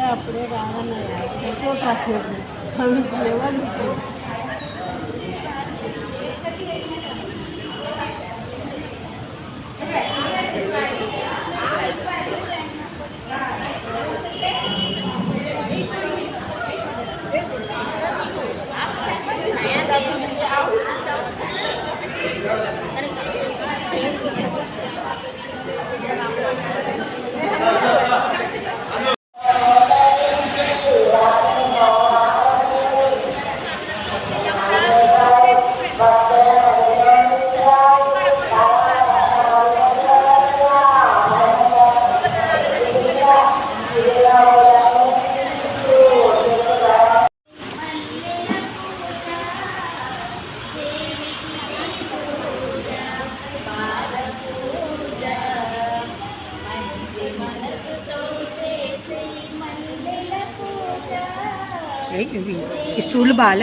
આપણે રાવણ આવ્યા. કોટા છે स्टूल बाल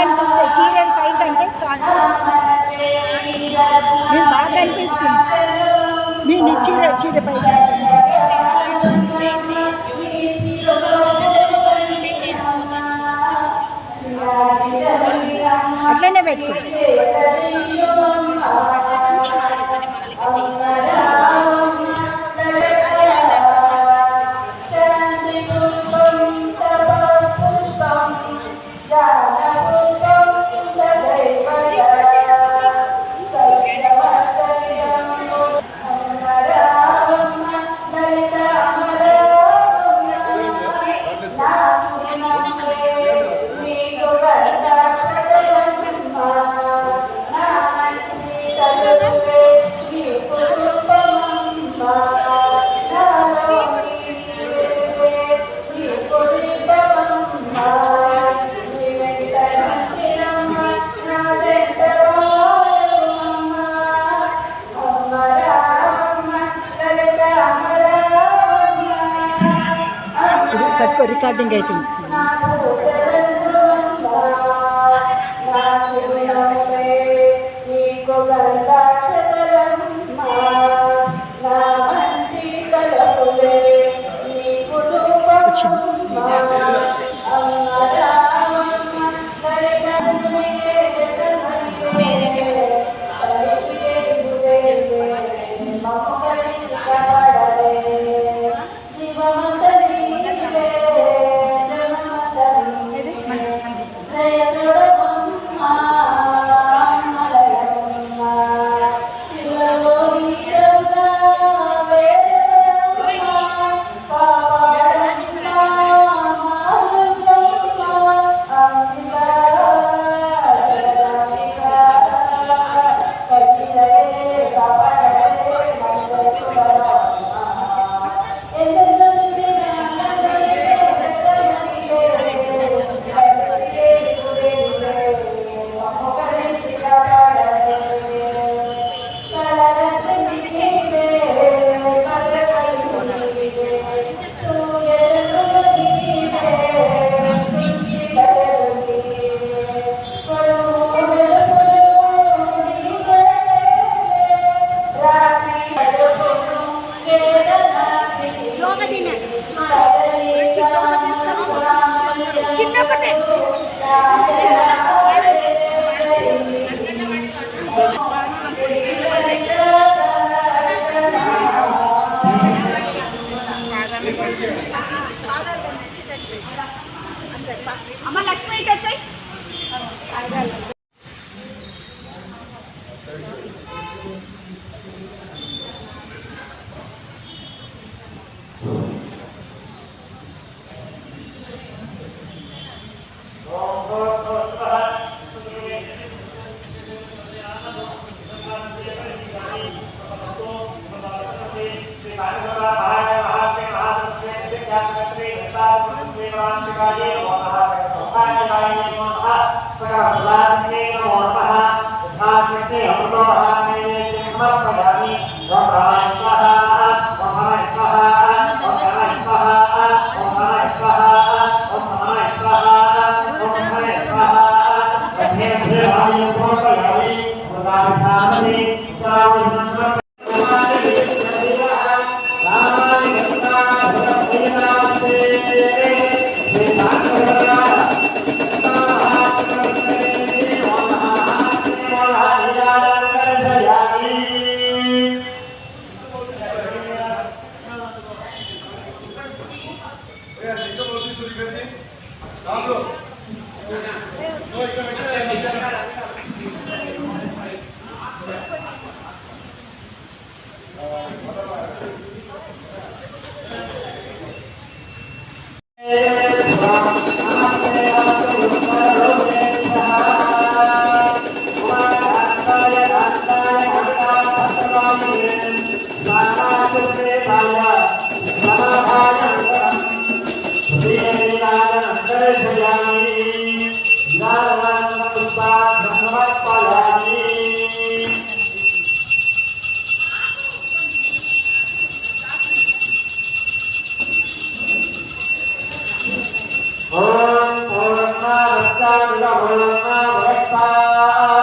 కనిపిస్తాయి. చీరలు పైకి అంటే మీరు బాగా కనిపిస్తుంది. మీ చీర చీర పైకి అట్లనే పెట్టు പൊരിക്കാട്ടിൻ കഴിക്കുന്നു ಹೋಗೋದಿನ ಕಿತ್ತೋಗುತ್ತೆ అమ్మ లక్ష్మి ఇటు Friday Hare Krishna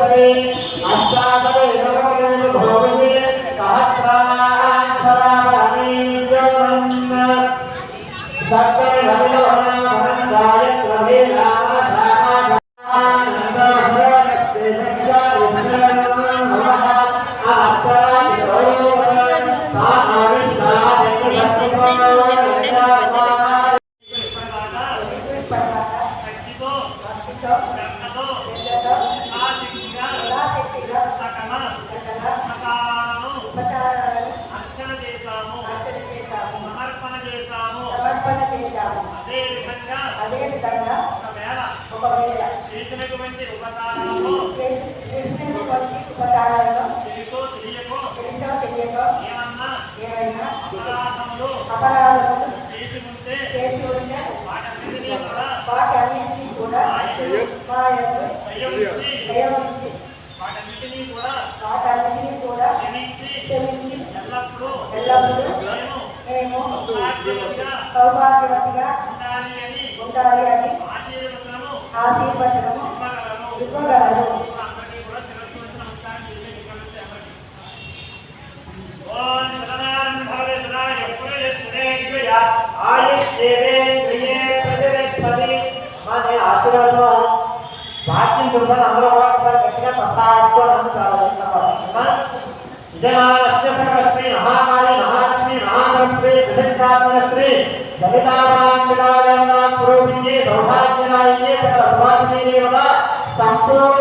Amém. ఒకవేళ చేసినటువంటి ఉపచారాలను చేసినటువంటి ఉపచారాలను తెలుసో తెలియకో తెలుసో తెలియకో ఏమన్నా ఏమైనా అపరాధములు అపరాధములు చేసి ఉంటే చేసి ఉంటే వాటన్నిటినీ కూడా వాటన్నింటినీ కూడా మా యొక్క దయవుంచి దయవుంచి వాటన్నిటినీ కూడా వాటన్నిటినీ కూడా క్షమించి క్షమించి ఎల్లప్పుడూ ఎల్లప్పుడూ మేము మేము సౌభాగ్యవతిగా ఉండాలి అని ఉండాలి అని ఆశీర్వచనము ఆశీర్వచనము ఇవ్వగలరు. అందరికీ కూడా శిరస్సు వంచి వాక్యం అందరూ కూడా ఒకసారి గట్టిగా చాలా సర్వశ్రీ మహాకాళి మహాలక్ష్మి ప్రసిద్ధాత్మశ్రీ ಸಂಪೂರ್ಣ